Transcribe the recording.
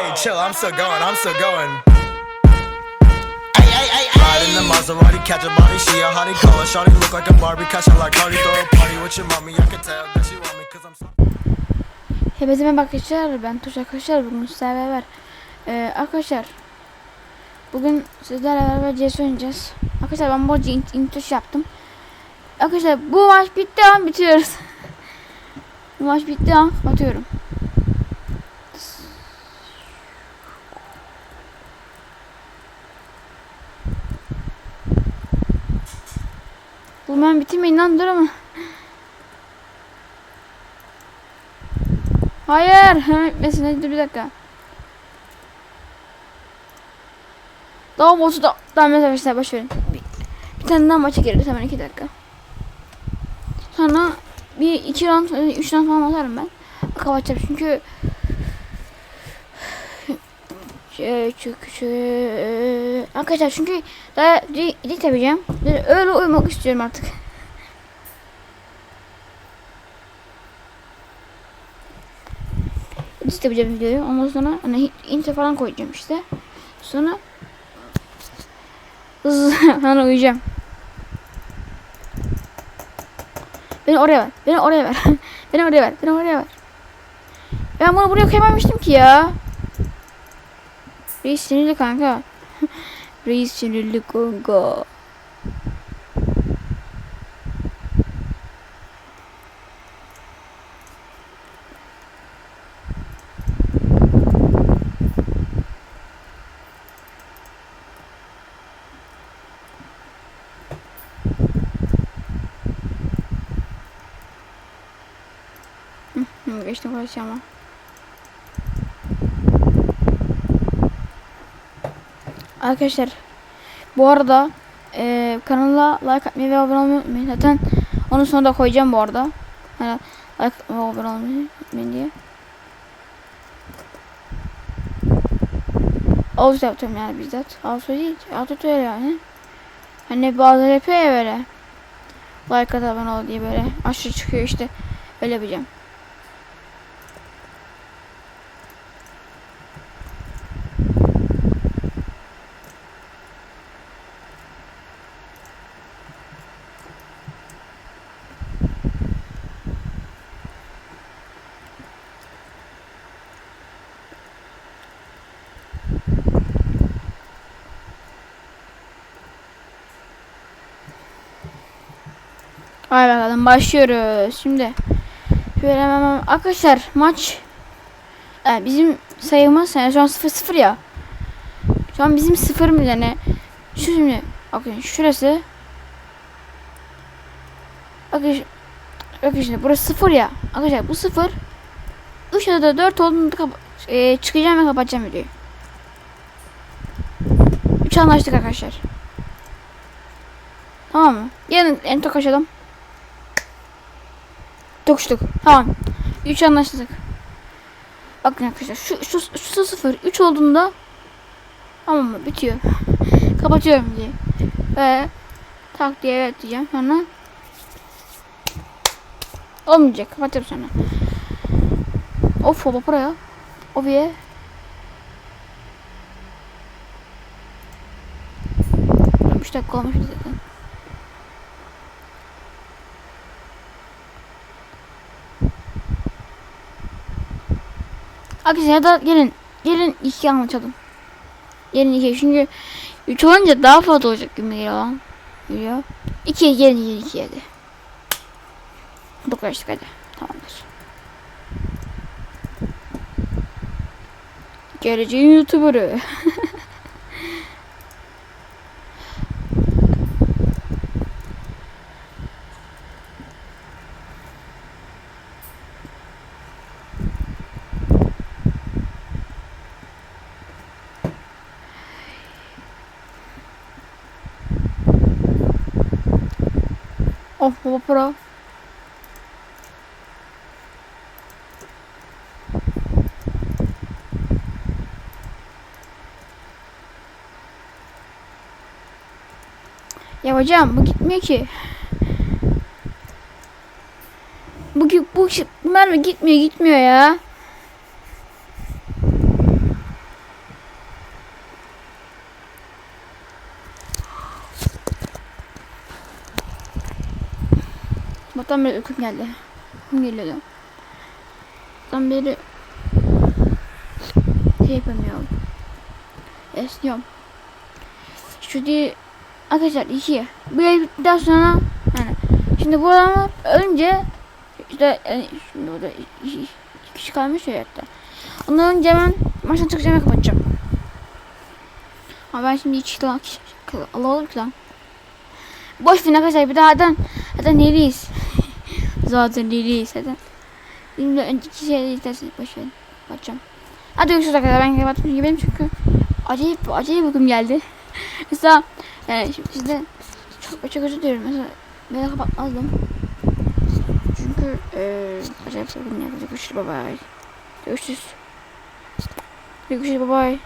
Hey, chill, I'm still going, I'm still going. Ride in the Maserati, catch a body, she a hottie, call her shawty, look like a Barbie, catch her like Cardi, throw a party with your mommy, I can tell that she want me, cause I'm so... Hepinize merhaba arkadaşlar. Ben Tuş arkadaşlar. Bugün sizlerle beraber ee, arkadaşlar bugün sizlerle beraber CS oynayacağız. Arkadaşlar ben bu arada int intuş yaptım. Arkadaşlar bu maç bitti ama bitiriyoruz. bu maç bitti ama kapatıyorum. Bu ben bitirmeyin lan durma. Hayır. Hemen bitmesin. Hadi dur bir dakika. Daha botu da daha arkadaşlar boş verin. Bir, bir tane daha maça gireriz hemen iki dakika. Sonra bir iki round, üç round falan atarım ben. Kapatacağım çünkü çünkü şey, arkadaşlar çünkü daha edit yapacağım. Öyle uyumak istiyorum artık. edit videoyu. Ondan sonra hani intro falan koyacağım işte. Sonra hızlı uyuyacağım. Beni oraya ver. Beni oraya ver. beni oraya ver. Beni oraya ver. Ben bunu buraya koymamıştım ki ya. Reis sinirli kanka. Reis sinirli kanka. Geçtim karşı ama. Arkadaşlar bu arada e, kanala like atmayı ve abone olmayı unutmayın. Zaten onun sonunda da koyacağım bu arada. Hani like ve abone olmayı unutmayın diye. Avuz yaptım yani bizzat. Avuz değil. Avuz öyle yani. Hani bazıları yapıyor ya böyle. Like at abone ol diye böyle. Aşağı çıkıyor işte. Öyle yapacağım. Hadi bakalım başlıyoruz. Şimdi şöyle hemen arkadaşlar maç yani bizim sayımız yani şu an 0-0 ya. Şu an bizim sıfırımız yani. Şu şimdi bakın şurası Bakın, bakın şimdi burası 0 ya. Arkadaşlar bu 0 3 ya da 4 olduğunda e, çıkacağım ve kapatacağım videoyu. 3 anlaştık arkadaşlar. Tamam mı? Yarın en tokaşalım. Tokuştuk. Tamam. 3 anlaştık. Bakın arkadaşlar şu şu şu 0 3 olduğunda tamam mı? Bitiyor. Kapatıyorum diye. Ve tak diye evet diyeceğim. Sonra olmayacak. Kapatacağım sonra. Of baba buraya. O bir 3 dakika olmuş zaten. Arkadaşlar da gelin gelin iki anlatalım. Gelin iki çünkü üç olunca daha fazla olacak gibi geliyor lan. Geliyor. İkiye gelin gelin ikiye hadi. Bu karıştık hadi. Tamamdır. Geleceğin YouTuber'ı. Oh baba pro. Ya hocam bu gitmiyor ki. Bu bu, bu mermi gitmiyor gitmiyor ya. Sabahtan beri uykum geldi. Uykum geliyordu. Sabahtan beri şey yapamıyorum. Esniyorum. Değil. Arkadaşlar iki. Bu yayın bittikten sonra yani şimdi bu adamlar önce işte yani şimdi burada iki, iki kişi kalmış ya hayatta. Ondan önce ben maçtan çıkacağım ve kapatacağım. Ama ben şimdi iki kişi alalım ki lan. Boş ver arkadaşlar bir daha zaten zaten neliyiz. Zaten neliyiz zaten. Şimdi önceki şeyleri isterseniz boş verin. Kapatacağım. Hadi görüşürüz arkadaşlar ben kapatmış gibiyim çünkü acayip acayip uykum geldi. Mesela yani şimdi size çok çok özür diliyorum. Mesela ben kapatmazdım. Çünkü eee acayip uykum geldi. Görüşürüz bye bye. Görüşürüz. Görüşürüz bye bye.